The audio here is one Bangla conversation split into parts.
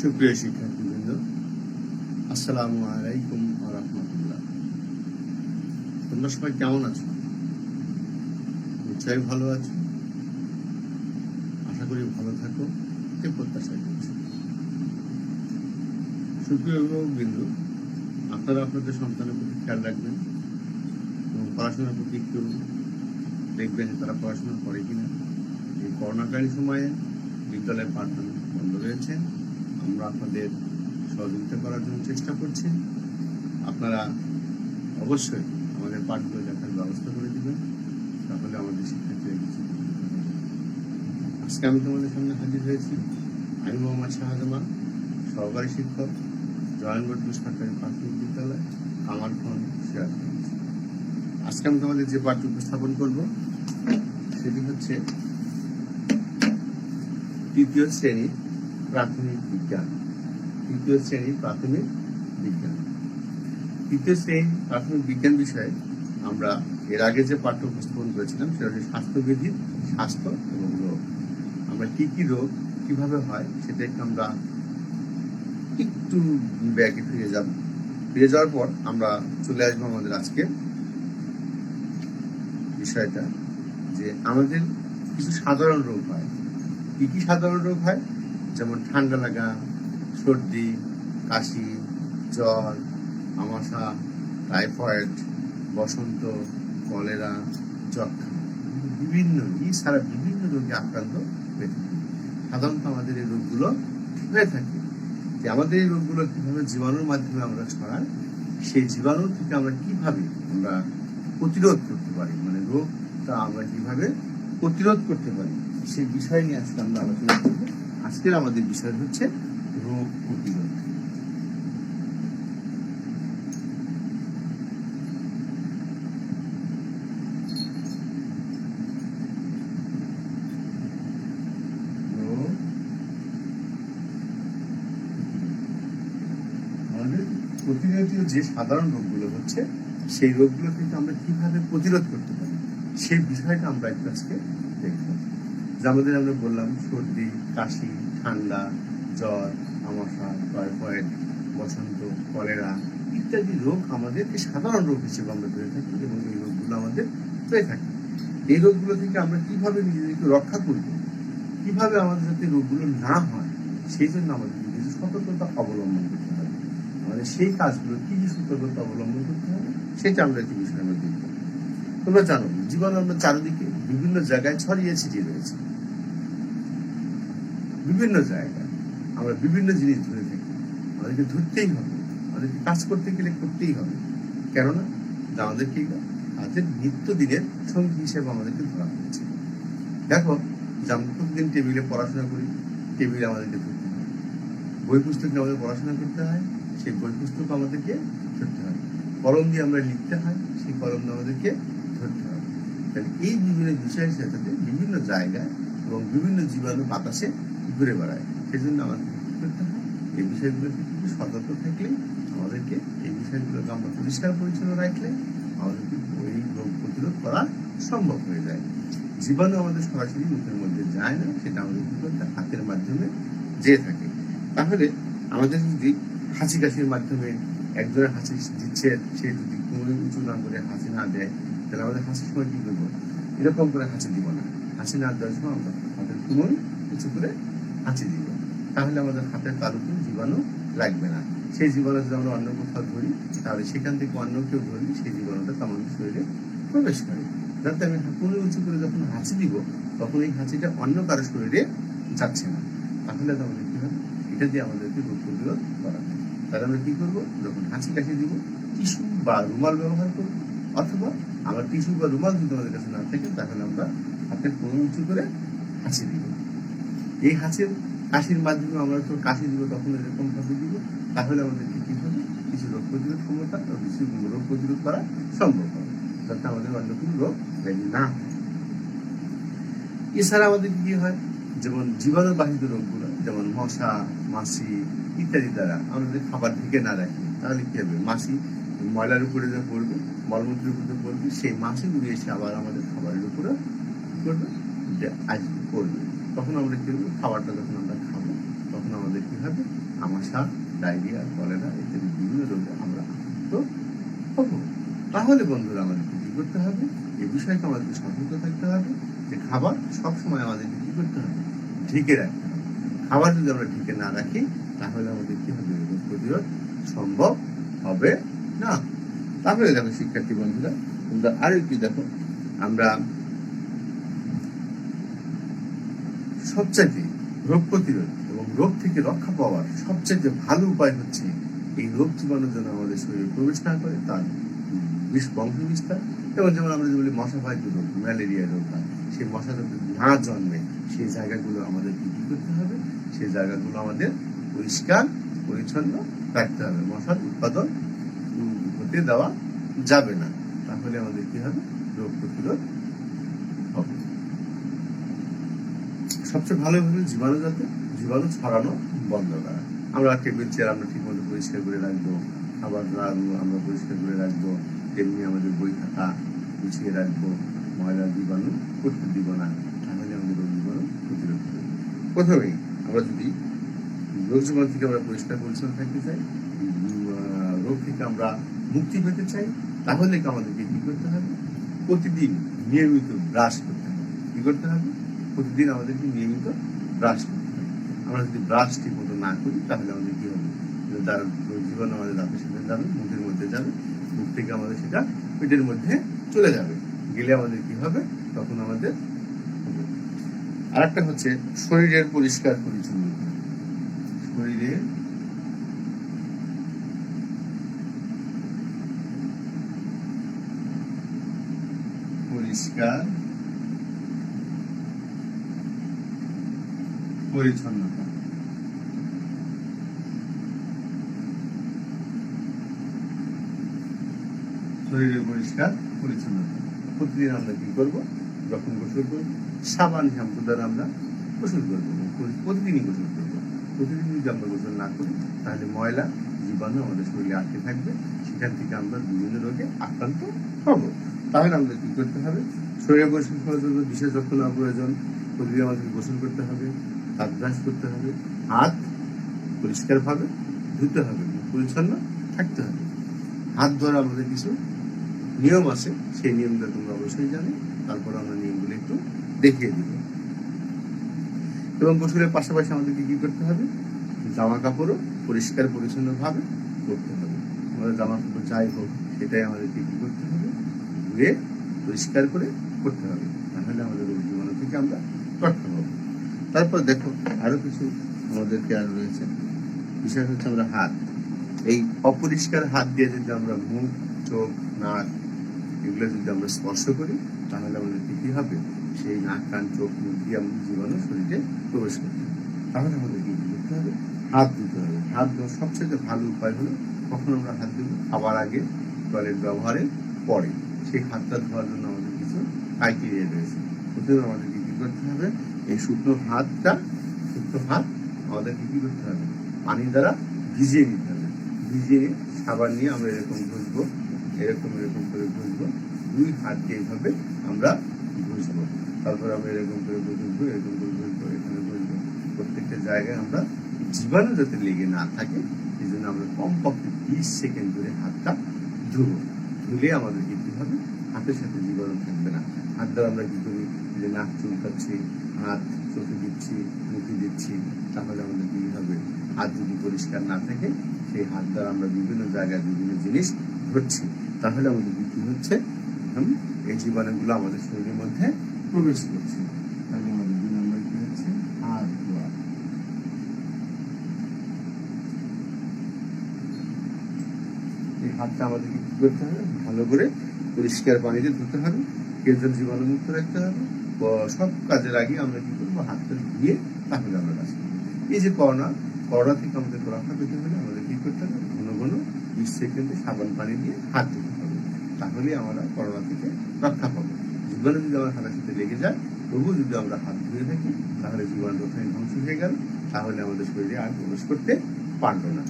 সুপ্রিয় শিক্ষার্থীবৃন্দ, আসসালামু আলাইকুম রহমতুল্লাহ। তোমরা সবাই কেমন আছো? নিশ্চয়ই ভালো আছো। আশা করি ভালো থাকো এ প্রত্যাশা করছি? সুপ্রিয় অভিভাবক বিন্দু, আপনারা আপনাদের সন্তানের প্রতি খেয়াল রাখবেন এবং পড়াশোনার প্রতি একটু দেখবেন তারা পড়াশোনা করে কিনা। এই করোনাকালীন সময়ে বিদ্যালয়ের পাঠদান বন্ধ রয়েছে। আমরা আপনাদের সহযোগিতা করার জন্য চেষ্টা করছি। আপনারা অবশ্যই আমাদের পাঠগুলো দেখার ব্যবস্থা করে দেবেন, তাহলে আমাদের শিক্ষার্থীরা কিছু আজকে আমি তোমাদের সামনে হাজির হয়েছি আমি মোহাম্মদ শাহজামান সহকারী শিক্ষক জয়নগর সরকারি প্রাথমিক বিদ্যালয়, কামারখন সিরাজগঞ্জ আজকে আমি তোমাদের যে পাঠ্য উপস্থাপন করব, সেটি হচ্ছে তৃতীয় শ্রেণি প্রাথমিক বিজ্ঞান। তৃতীয় শ্রেণি প্রাথমিক বিজ্ঞান। তৃতীয় শ্রেণি প্রাথমিক বিজ্ঞান বিষয়ে আমরা এর আগে যে পাঠ্য উপস্থাপন করেছিলাম সেটা হচ্ছে স্বাস্থ্যবিধি, স্বাস্থ্য এবং রোগ। আমরা কি কি রোগ কীভাবে হয় সেটা একটু আমরা একটু ব্যাগে ফিরে যাব। ফিরে যাওয়ার পর আমরা চলে আসব আমাদের আজকে বিষয়টা যে আমাদের কিছু সাধারণ রোগ হয়। কি কি সাধারণ রোগ হয়? যেমন ঠান্ডা লাগা, সর্দি, কাশি, জ্বর, আমাশা, টাইফয়েড, বসন্ত, কলেরা যক্ষা বিভিন্ন এছাড়া বিভিন্ন রোগে আক্রান্ত হয়ে থাকে। সাধারণত আমাদের এই রোগগুলো হয়ে থাকে। যে আমাদের এই রোগগুলো কীভাবে জীবাণুর মাধ্যমে আমরা ছড়াই, সেই জীবাণু থেকে আমরা কীভাবে আমরা প্রতিরোধ করতে পারি মানে রোগটা আমরা কীভাবে প্রতিরোধ করতে পারি, সেই বিষয় নিয়ে আজকে আমরা আলোচনা করব। আজকের আমাদের বিষয় হচ্ছে রোগ প্রতিরোধ। রোগ আমাদের প্রতিনিয়ত যে সাধারণ রোগগুলো হচ্ছে, সেই রোগগুলো কিন্তু আমরা কীভাবে প্রতিরোধ করতে পারি, সেই বিষয়টা আমরা একটু আজকে দেখব। যে আমাদের আমরা বললাম, সর্দি, কাশি, ঠান্ডা, জ্বর আমাশা টাইফয়েড, বসন্ত, কলেরা ইত্যাদি রোগ আমাদেরকে সাধারণ রোগ হিসেবে আমরা ধরে থাকি এবং এই রোগগুলো আমাদের হয়ে থাকে। এই রোগগুলো থেকে আমরা কীভাবে নিজেদেরকে রক্ষা করব? কীভাবে আমাদের যাতে রোগগুলো না হয়? সেই জন্য আমাদের কিছু সতর্কতা অবলম্বন করতে হবে। আমাদের সেই কাজগুলো কি কি সতর্কতা অবলম্বন করতে হবে, সেটা আমরা একটি বিষয় আমরা দেখব। তোমরা জানো জীবাণু আমরা চারিদিকে বিভিন্ন জায়গায় ছড়িয়ে ছিটিয়ে রয়েছে। বিভিন্ন জায়গায় আমরা বিভিন্ন জিনিস ধরে থাকি। আমাদেরকে ধরতেই হবে। আমাদেরকে কাজ করতে গেলে করতেই হবে। কেননা আমাদেরকে আমাদের নিত্যদিনের সঙ্গী হিসেবে আমাদেরকে ধরা হয়েছে। দেখো, যে আমরা প্রতিদিন টেবিলে পড়াশোনা করি, টেবিলে আমাদেরকে ধরতে হয়। বই পুস্তক আমাদের পড়াশোনা করতে হয়, সেই বই পুস্তক আমাদেরকে ধরতে হয়। কলম দিয়ে আমরা লিখতে হয়, সেই কলম আমাদেরকে ধরতে হয়। তাহলে এই বিভিন্ন বিষয়ের সাথে বিভিন্ন জায়গায় এবং বিভিন্ন জীবাণু বাতাসে ঘুরে বেড়ায়। সেই জন্য আমাদের কি করতে হয়? এই বিষয়গুলো একটু সতর্ক থাকলে আমাদেরকে এই বিষয়গুলোকে আমরা পরিষ্কার পরিচ্ছন্ন রাখলে আমাদেরকে এই রোগ প্রতিরোধ করা সম্ভব হয়ে যায়। জীবাণু আমাদের সরাসরি মুখের মধ্যে যায় না, সেটা আমাদের কি করতে হাতের মাধ্যমে যেয়ে থাকে। তাহলে আমাদের যদি হাঁচি কাশির মাধ্যমে একজনের হাঁচি দিচ্ছে, সে যদি কোমরে উঁচু না করে হাসি না দেয় তাহলে আমাদের হাসির সময় কি করব? এরকম করে হাসি দিব না। হাসি না দেওয়ার সময় আমরা হাতের কোমর উঁচু করে হাঁচি দিব। তাহলে আমাদের হাতের তালুতে জীবাণু লাগবে না। সেই জীবাণু যদি আমরা অন্য কোথাও ধরি, তাহলে সেখান থেকে অন্য কেউ ধরি সেই জীবাণুটা আমাদের শরীরে প্রবেশ করে। যাতে আমি কোমরে উঁচু করে যখন হাঁচি দিব, তখন এই হাঁচিটা অন্য কারও শরীরে যাচ্ছে না। তাহলে তো আমাদের কি হবে? এটা দিয়ে আমাদেরকে রোগ প্রতিরোধ করা। তাহলে আমরা কি করব? যখন হাঁচি কাশি দিব, টিস্যু বা রুমাল ব্যবহার করব। অথবা আমার টিস্যু বা রুমাল যদি আমাদের কাছে না থাকে, তাহলে আমরা হাতের কোমর উঁচু করে হাঁচি দিব। এই হাঁচির কাশির মাধ্যমে আমরা যখন কাশি দিব, তখন এরকম ভাবে দিব, তাহলে আমাদেরকে কি হবে? কিছু রোগ প্রতিরোধ ক্ষমতা ও কিছু রোগ প্রতিরোধ করা সম্ভব হবে। যাতে আমাদের অন্য কোনো রোগ ব্যাধি না এছাড়া আমাদের কি হয়? যেমন জীবাণু বাহিত রোগগুলো, যেমন মশা, মাছি ইত্যাদি দ্বারা আমাদের খাবার ঢেকে না রাখি, তাহলে কি হবে? মাছি ময়লার উপরে যে পড়বে, মলমূত্রের উপরে পড়বে, সেই মাছিগুলি এসে আবার আমাদের খাবারের উপরে করবে? আসবে পড়বে তখন আমরা কি করব? খাবারটা যখন আমরা খাব, তখন আমাদের কী হবে? আমাশা, ডায়রিয়া, কলেরা ইত্যাদি বিভিন্ন রোগে আমরা আক্রান্ত হব। তাহলে বন্ধুরা, আমাদেরকে কি করতে হবে? এ বিষয়কে আমাদেরকে সতর্ক থাকতে হবে যে খাবার সবসময় আমাদেরকে কি করতে হবে? ঢেকে রাখতে হবে। খাবার যদি আমরা ঢেকে না রাখি, তাহলে আমাদের কি হবে? রোগ প্রতিরোধ সম্ভব হবে না তাহলে দেখো শিক্ষার্থী বন্ধুরা, তোমরা আরও একটু দেখো, আমরা সবচাইতে রোগ প্রতিরোধ এবং রোগ থেকে রক্ষা পাওয়ার সবচাইতে ভালো উপায় হচ্ছে এই রোগ জীবাণু যেন আমাদের শরীরে প্রবেশ না করে, তার বিষ, বংশ বিস্তার এবং যেমন আমরা যে বলি মশা বাহিত রোগ, ম্যালেরিয়া রোগ হয় সেই মশা যাতে না জন্মে, সেই জায়গাগুলো আমাদের কি করতে হবে? সেই জায়গাগুলো আমাদের পরিষ্কার, পরিচ্ছন্ন রাখতে হবে। মশার উৎপাদন হতে দেওয়া যাবে না। তাহলে আমাদের কি হবে? রোগ প্রতিরোধ হবে। সবচেয়ে ভালো হলো জীবাণু যাতে জীবাণু ছড়ানো বন্ধ করা। আমরা টেবিল চেয়ার আমরা ঠিক মতো পরিষ্কার করে রাখব, খাবার আমরা পরিষ্কার করে রাখব, তেমনি আমাদের বই খাতা গুছিয়ে রাখব, ময়লা জীবাণু করতে দিব না, তাহলে আমাদের রোগ জীবাণু প্রতিরোধ হবে। প্রথমেই আমরা যদি রোগ জীবাণু থেকে আমরা পরিষ্কার পরিচ্ছন্ন থাকতে চাই, রোগ থেকে আমরা মুক্তি পেতে চাই, তাহলে আমাদেরকে কি করতে হবে? প্রতিদিন নিয়মিত ব্রাশ করতে হবে। কি করতে হবে? প্রতিদিন আমাদেরকে নিয়মিত ব্রাশ করতে হবে। আমরা যদি ব্রাশ ঠিক মতো না করি, তাহলে আমাদের কি হবে? তার জীবন আমাদের দাঁতের সাথে যাবে, মুখের মধ্যে যাবে, মুখ থেকে আমাদের সেটা পেটের মধ্যে চলে যাবে। গেলে আমাদের কি হবে? তখন আমাদের আর একটা হচ্ছে শরীরের পরিষ্কার পরিচ্ছন্নতা। শরীরের পরিষ্কার পরিচ্ছন্নতা শরীরের পরিষ্কার পরিচ্ছন্নতা প্রতিদিন আমরা কি করব? যখন গোসল করব, সাবান, শ্যাম্পু দ্বারা আমরা গোসল করব। প্রতিদিনই গোসল করব। প্রতিদিন যদি আমরা গোসল না করি, তাহলে ময়লা জীবাণু আমাদের শরীরে আটকে থাকবে। সেখান থেকে আমরা বিভিন্ন রোগে আক্রান্ত হব। তাহলে আমাদের কি করতে হবে? শরীরে গোসল করার জন্য বিশেষ যত্ন প্রয়োজন প্রতিদিন আমাদের গোসল করতে হবে, দাঁত ব্রাশ করতে হবে, হাত পরিষ্কারভাবে ধুতে হবে, পরিচ্ছন্ন থাকতে হবে। হাত ধোয়ার আমাদের কিছু নিয়ম আছে, সেই নিয়মটা তোমরা অবশ্যই জানো, তারপর আমরা নিয়মগুলো একটু দেখিয়ে দিব। এবং গোসলের পাশাপাশি আমাদেরকে কি করতে হবে? জামা কাপড়ও পরিষ্কার পরিচ্ছন্ন ভাবে করতে হবে। আমাদের জামা কাপড় যাই হোক, সেটাই আমাদেরকে কি করতে হবে? ধুয়ে পরিষ্কার করে করতে হবে। তাহলে আমাদের জীবাণু থেকে আমরা রক্ষা পাবো। তারপর দেখো, আরও কিছু আমাদেরকে আর রয়েছে। বিষয় হচ্ছে আমরা হাত। এই অপরিষ্কার হাত দিয়ে যদি আমরা মুখ, চোখ, নাক এগুলো যদি আমরা স্পর্শ করি, তাহলে আমাদের কি হবে? সেই নাক, কান, চোখ, মুখ দিয়ে আমাদের জীবাণু শরীরে প্রবেশ করতে তাহলে আমাদের কি করতে হবে? হাত ধুতে হবে। হাত ধোয়ার সবচেয়ে ভালো উপায় হলো, কখন আমরা হাত ধুবো খাবার আগে টয়লেট ব্যবহারের পরে। সেই হাতটা ধোয়ার জন্য আমাদের রয়েছে প্রথমে আমাদেরকে কি করতে হবে? এই শুকনো হাতটা শুকনো হাত আমাদেরকে কি করতে হবে? পানি দ্বারা ভিজিয়ে নিতে হবে। ভিজিয়ে সাবান নিয়ে আমরা এরকম ঘষবো, এরকম এরকম করে ঘষবো। দুই হাত দিয়ে এইভাবে আমরা ঘষবো। তারপর আমরা এরকম করে ঘষবো, এরকম করে ঘষবো, এখানে ঘষবো। প্রত্যেকটা জায়গায় আমরা জীবাণু যাতে লেগে না থাকে, এই জন্য আমরা কমপক্ষে বিশ সেকেন্ড ধরে হাতটা ধুবো। ধুলে আমাদের কি কি হবে? হাতের সাথে জীবাণু থাকবে না। হাত দ্বারা আমরা কি করি যে নাক চুলকাচ্ছি হাত চোখে দিচ্ছি, মুখে দিচ্ছি, তাহলে আমাদের কি হবে? হাত যদি পরিষ্কার না থাকে, সেই হাত দ্বারা আমরা বিভিন্ন জায়গায় বিভিন্ন জিনিস ধরছি। তাহলে আমাদের কি হচ্ছে? এই জীবাণুগুলো আমাদের শরীরের মধ্যে প্রবেশ করছে। তাহলে আমাদের দুই নম্বর কি হচ্ছে? হাত ধোয়া। এই হাতটা আমাদেরকে কি করতে হবে? ভালো করে পরিষ্কার পানিতে ধুতে হবে। কেন্দ্র জীবাণু মুক্ত রাখতে হবে। সব কাজের আগে আমরা কি করব? হাতটা ধুয়ে তাহলে আমরা কাজ এই যে করোনা করোনা থেকে আমাদের রক্ষা পেতে হলে আমাদের কি করতে হবে? ঘন ঘন বিশ সেকেন্ডে সাবান পানি দিয়ে হাত ধুতে হবে। তাহলে আমরা করোনা থেকে রক্ষা পাবো। জীবাণু যদি আমার হাতের সাথে লেগে যায় তবুও যদি আমরা হাত ধুয়ে থাকি, তাহলে জীবাণু ওখানে ধ্বংস হয়ে গেল, তাহলে আমাদের শরীরে আর প্রবেশ করতে পারল না।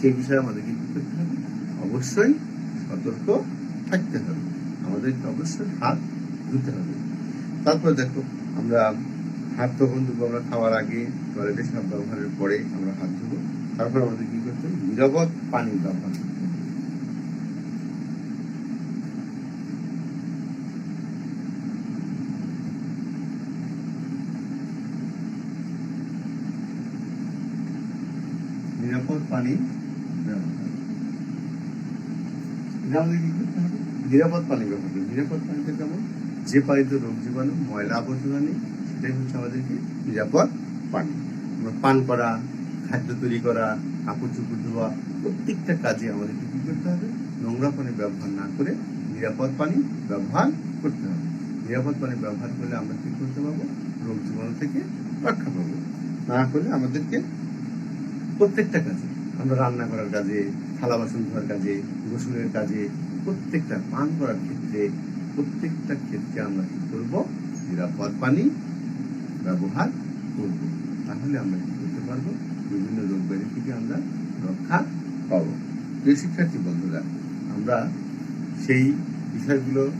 সেই বিষয়ে আমাদেরকে কি করতে হবে? অবশ্যই সতর্ক থাকতে হবে। আমাদেরকে অবশ্যই হাত ধুতে হবে। তারপর দেখো, আমরা হাত তখন ধুবো, আমরা খাওয়ার আগে টয়লেটে সাপ ব্যবহারের পরে আমরা হাত ধুবো। তারপর আমাদের কি করতে হবে? নিরাপদ পানি ব্যবহার নিরাপদ পানি ব্যবহার কি করতে হবে? নিরাপদ পানি ব্যবহার হবে। নিরাপদ পানিতে কেমন? যে পানিতে রোগ জীবাণু, ময়লা আবর্জনা নেই সেটাই হচ্ছে আমাদেরকে নিরাপদ পানি। আমরা পান করা, খাদ্য তৈরি করা, কাপড় চোপড় ধোয়া, প্রত্যেকটা কাজে আমাদেরকে কি করতে হবে? নোংরা পানি ব্যবহার না করে নিরাপদ পানি ব্যবহার করতে হবে। নিরাপদ পানি ব্যবহার করলে আমরা কি করতে পারব? রোগ জীবাণু থেকে রক্ষা পাবো। না করলে আমাদেরকে প্রত্যেকটা কাজে, আমরা রান্না করার কাজে, থালা বাসন ধোয়ার কাজে, গোসলের কাজে প্রত্যেকটা পান করার ক্ষেত্রে, প্রত্যেকটা ক্ষেত্রে আমরা কি করব? নিরাপদ পানি ব্যবহার করব। তাহলে আমরা কি করতে পারব? বিভিন্ন রোগ ব্যাধি থেকে আমরা রক্ষা পাবো। প্রিয় শিক্ষার্থী, বন্ধুরা, আমরা সেই বিষয়গুলো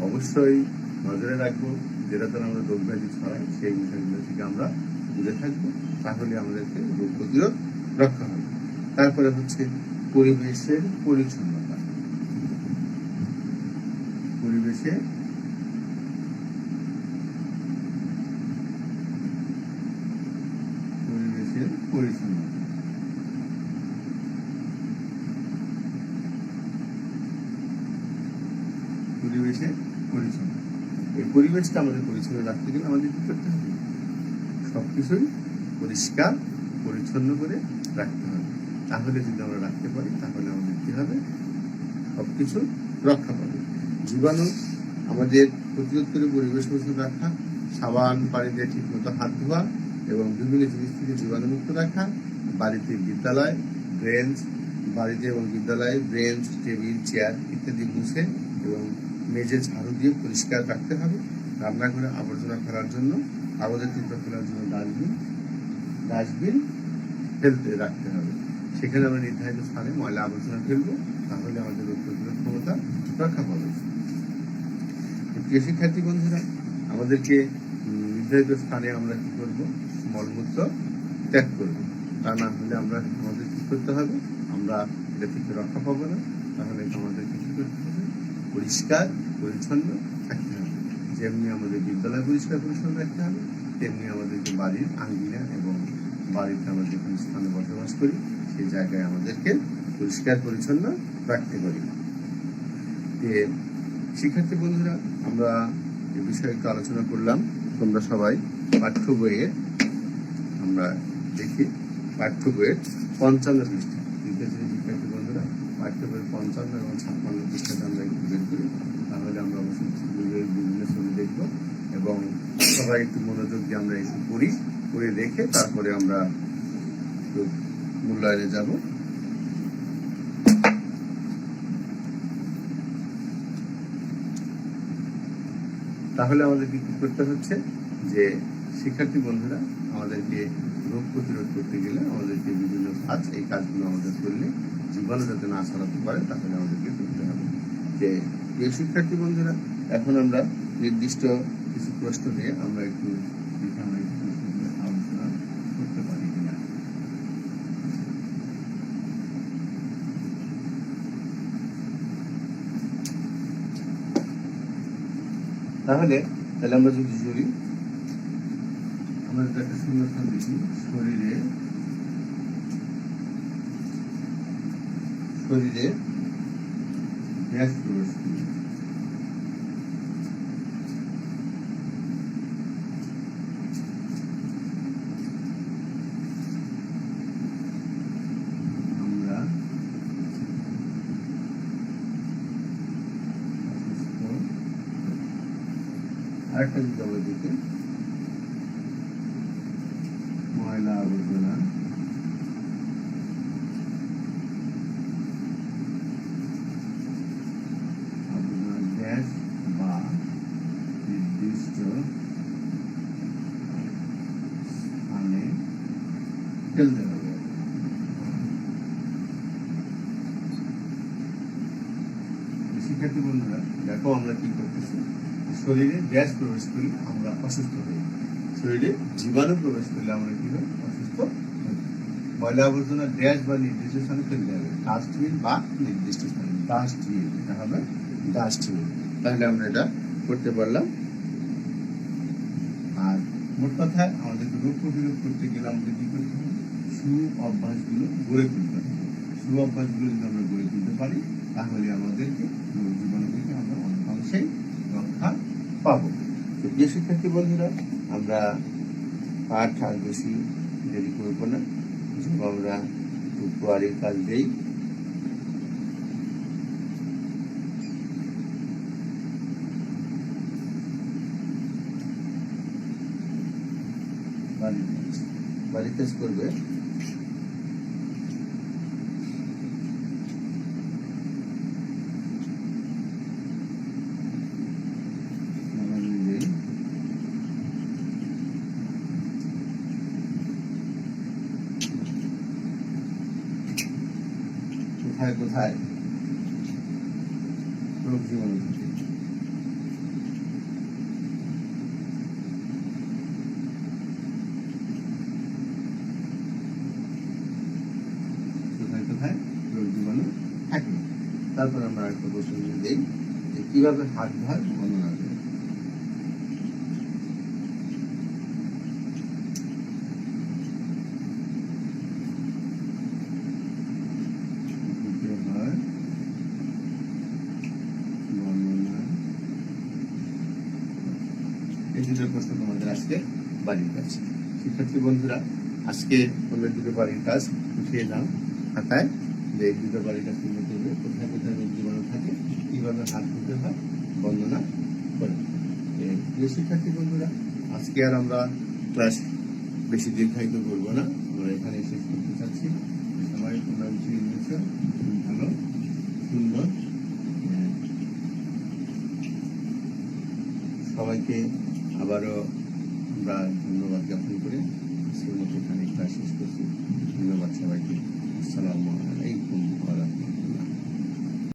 অবশ্যই নজরে রাখব। যেটা দ্বারা আমরা রোগ ব্যাধি ছড়াই, সেই বিষয়গুলো থেকে আমরা দূরে থাকব। তাহলে আমাদেরকে রোগ প্রতিরোধ রক্ষা হবে। তারপরে হচ্ছে পরিবেশের পরিচ্ছন্নতা পরিচ্ছন্নতা এই পরিবেশটা আমাদের পরিচ্ছন্ন রাখতে গেলে আমাদের কি করতে হবে? সবকিছুই পরিষ্কার, পরিচ্ছন্ন করে রাখতে হবে। তাহলে যদি আমরা রাখতে পারি, তাহলে আমাদের কি হবে? সবকিছু রক্ষা পাবে। জীবাণু, আমাদের প্রতিরোধ করে পরিবেশ পরিচ্ছন্ন রাখা সাবান পানি দিয়ে ঠিক মতো হাত ধোয়া এবং বিভিন্ন জিনিস থেকে জীবাণুমুক্ত রাখা বাড়িতে বিদ্যালয়, ব্রেঞ্চ, বাড়িতে এবং বিদ্যালয়ে ব্রেঞ্চ, টেবিল, চেয়ার ইত্যাদি মুছে এবং মেঝে ঝাড়ু দিয়ে পরিষ্কার রাখতে হবে। রান্নাঘরে আবর্জনা ফেলার জন্য, কাগজের টুকরো ফেলার জন্য ডাস্টবিন ডাস্টবিন ফেলতে রাখতে হবে। সেখানে আমরা নির্ধারিত স্থানে ময়লা আবর্জনা ফেলব, তাহলে আমাদের রোগ প্রতিরোধ ক্ষমতা রক্ষা পাবে। প্রিয় শিক্ষার্থী বন্ধুরা, আমাদেরকে নির্ধারিত স্থানে আমরা কি করব? মলমূত্র ত্যাগ করব। তা না হলে আমরা আমাদের কি করতে হবে? আমরা এটা থেকে রক্ষা পাবো না। তাহলে আমাদেরকে কি করতে হবে? পরিষ্কার, পরিচ্ছন্ন থাকতে হবে। যেমনি আমাদের বিদ্যালয় পরিষ্কার, পরিচ্ছন্ন রাখতে হবে, তেমনি আমাদেরকে বাড়ির আঙ্গিনা এবং বাড়িতে আমরা যেখানে স্থানে বসবাস করি, সেই জায়গায় আমাদেরকে পরিষ্কার, পরিচ্ছন্ন রাখতে পারি। শিক্ষার্থী বন্ধুরা, আমরা এই বিষয়ে একটু আলোচনা করলাম। তোমরা সবাই পাঠ্য বইয়ে আমরা দেখি, পাঠ্য বইয়ের পঞ্চান্ন পৃষ্ঠা। শিক্ষার্থী বন্ধুরা, পাঠ্য বইয়ের পঞ্চান্ন এবং ছাপ্পান্ন পৃষ্ঠাটা আমরা একটু বের করি। তাহলে আমরা অবশ্যই বিভিন্ন ছবি দেখব এবং সবাই একটু মনোযোগ দিয়ে আমরা একটু পড়ি, পড়ে দেখে তারপরে আমরা মূল্যায়নে যাব। তাহলে আমাদেরকে কী করতে হচ্ছে যে শিক্ষার্থী বন্ধুরা, আমাদেরকে রোগ প্রতিরোধ করতে গেলে আমাদেরকে বিভিন্ন কাজ, এই কাজগুলো আমাদের করলে জীবাণু যাতে না ছড়াতে পারে, তাহলে আমাদেরকে করতে হবে। যে প্রিয় শিক্ষার্থী বন্ধুরা, এখন আমরা নির্দিষ্ট কিছু প্রশ্ন নিয়ে আমরা একটু এখানে একটু প্রশ্নগুলো আলোচনা করতে পারি কিনা তাহলে তাহলে আমরা যদি ধরি আমরা যদি একটা স্থান দেখি শরীরে শরীরে প্রবেশ করি আমরা আরেকটা যদি আমরা দেখি ময়লা আবর্জনা আবর্জনা গ্যাস বা নির্দিষ্ট স্থানে ফেলতে হবে শিক্ষার্থী বন্ধুরা দেখো আমরা কি করতেছি শরীরে গ্যাস প্রবেশ করলে আমরা অসুস্থ হই। শরীরে জীবাণু প্রবেশ করলে আমরা কি হয় অসুস্থ। ময়লা আবর্জনা ড্যাশ বা নির্দিষ্ট স্থানে ফেলতে হবে ডাস্টবিন বা নির্দিষ্ট স্থানে। ডাস্টবিন, এটা হবে ডাস্টবিন। তাহলে আমরা এটা করতে পারলাম। আর মোট কথায় আমাদের রোগ প্রতিরোধ করতে গেলে আমাদের কি করতে হবে? সু অভ্যাসগুলো গড়ে তুলতে হবে। সু অভ্যাসগুলো যদি আমরা গড়ে তুলতে পারি, তাহলে আমাদেরকে জীবাণু থেকে আমরা অনেকাংশেই রক্ষা পাবো। তো প্রিয় শিক্ষার্থী বন্ধুরা, আমরা পাঠ আর বেশি দেরি করব না। যেহেতু আমরা উপহারের কাজ দেই। কাজ করবে আমরা নিজেই কোথায় কোথায় রোগ জীবাণু থাকে কোথায় কোথায় রোগ জীবাণু থাকে তারপর আমরা একটা প্রশ্ন দিই যে কীভাবে হাত ধোয়ার বর্ণনা দেবে দিতে হয় বর্ণনা এই দুটো প্রশ্ন তোমাদের আজকে বাড়ির কাজ শিক্ষার্থী বন্ধুরা, আজকে তোমরা দুটো বাড়ির কাজ উঠিয়ে নাও খাতায় যে এই দুটো বাড়ির কাজ তোমরা করবে কোথায় কোথায় রোগ জীবাণু থাকে, কীভাবে হাত ধুতে হয়, বর্ণনা করে। প্রিয় শিক্ষার্থী বন্ধুরা, আজকে আর আমরা ক্লাস বেশি দীর্ঘায়িত করব না। আমরা এখানে শেষ করতে চাচ্ছি। সবাই তোমরা উঠিয়ে নিয়েছো ভালো, সুন্দর। সবাইকে আবারও আমরা ধন্যবাদ জ্ঞাপন করে আজকের মতো এখানে ক্লাস শেষ করছি। ধন্যবাদ সবাইকে। আসসালামু আলাইকুম।